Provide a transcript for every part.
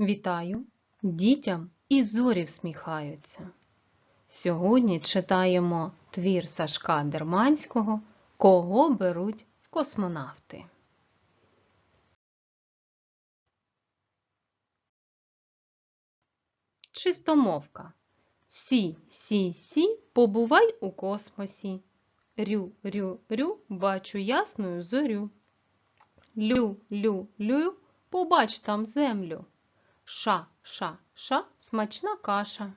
Вітаю! Дітям і зорі всміхаються. Сьогодні читаємо твір Сашка Дерманського Кого беруть в космонавти. Чистомовка. Сі, сі, сі, побувай у космосі. Рю, рю, рю, бачу ясною зорю. Лю, лю, лю, побач там землю. Ша, ша, ша, смачна каша.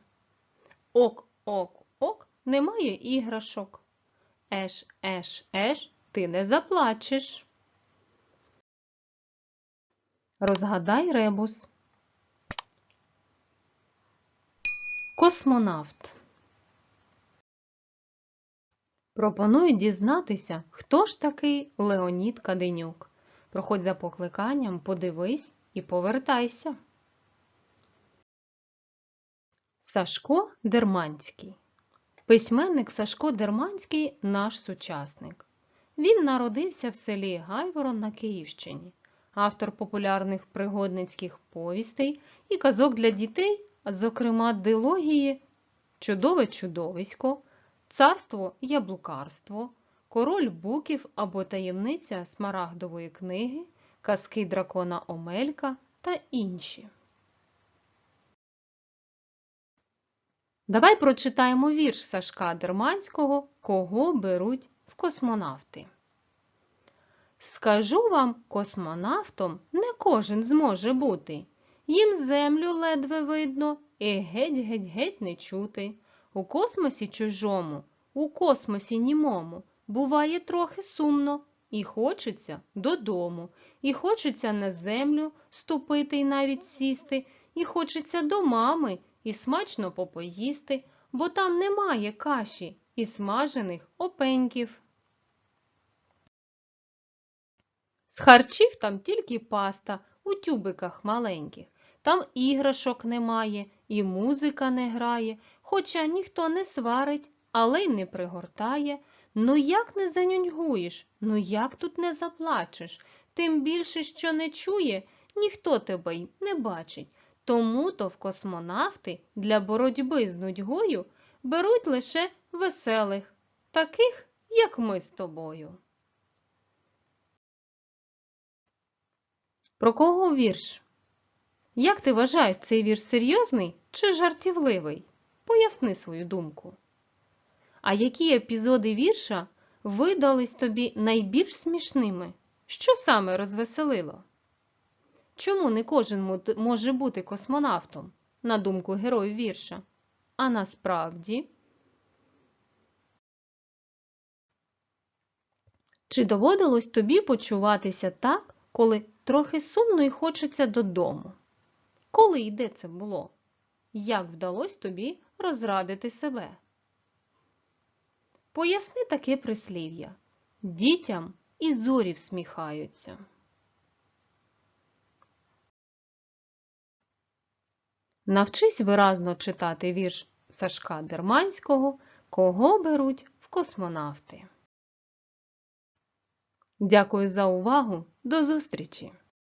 Ок, ок, ок, немає іграшок. Еш, еш, еш, ти не заплачеш. Розгадай ребус. Космонавт. Пропоную дізнатися, хто ж такий Леонід Каденюк. Проходь за покликанням, подивись і повертайся. Сашко Дерманський. Письменник Сашко Дерманський наш сучасник. Він народився в селі Гайворон на Київщині, автор популярних пригодницьких повістей і казок для дітей, зокрема дилогії Чудове чудовисько, Царство яблукарство, Король буків або таємниця Смарагдової книги, Казки дракона Омелька та інші. Давай прочитаємо вірш Сашка Дерманського Кого беруть в космонавти. Скажу вам, космонавтом не кожен зможе бути. Їм землю ледве видно і геть-геть-геть не чути. У космосі чужому, у космосі німому буває трохи сумно. І хочеться додому, і хочеться на землю ступити й навіть сісти, і хочеться до мами і смачно попоїсти, бо там немає каші і смажених опеньків. З харчів там тільки паста у тюбиках маленьких. Там іграшок немає, і музика не грає, хоча ніхто не сварить, але й не пригортає. Ну як не занюньгуєш, ну як тут не заплачеш? Тим більше, що не чує, ніхто тебе й не бачить. Тому-то в космонавти для боротьби з нудьгою беруть лише веселих, таких, як ми з тобою. Про кого вірш? Як ти вважаєш, цей вірш серйозний чи жартівливий? Поясни свою думку. А які епізоди вірша видались тобі найбільш смішними? Що саме розвеселило? Чому не кожен може бути космонавтом, на думку героїв вірша? А насправді? Чи доводилось тобі почуватися так, коли трохи сумно і хочеться додому? Коли і де це було? Як вдалося тобі розрадити себе? Поясни таке прислів'я. Дітям і зорі всміхаються. Навчись виразно читати вірш Сашка Дерманського Кого беруть в космонавти. Дякую за увагу. До зустрічі!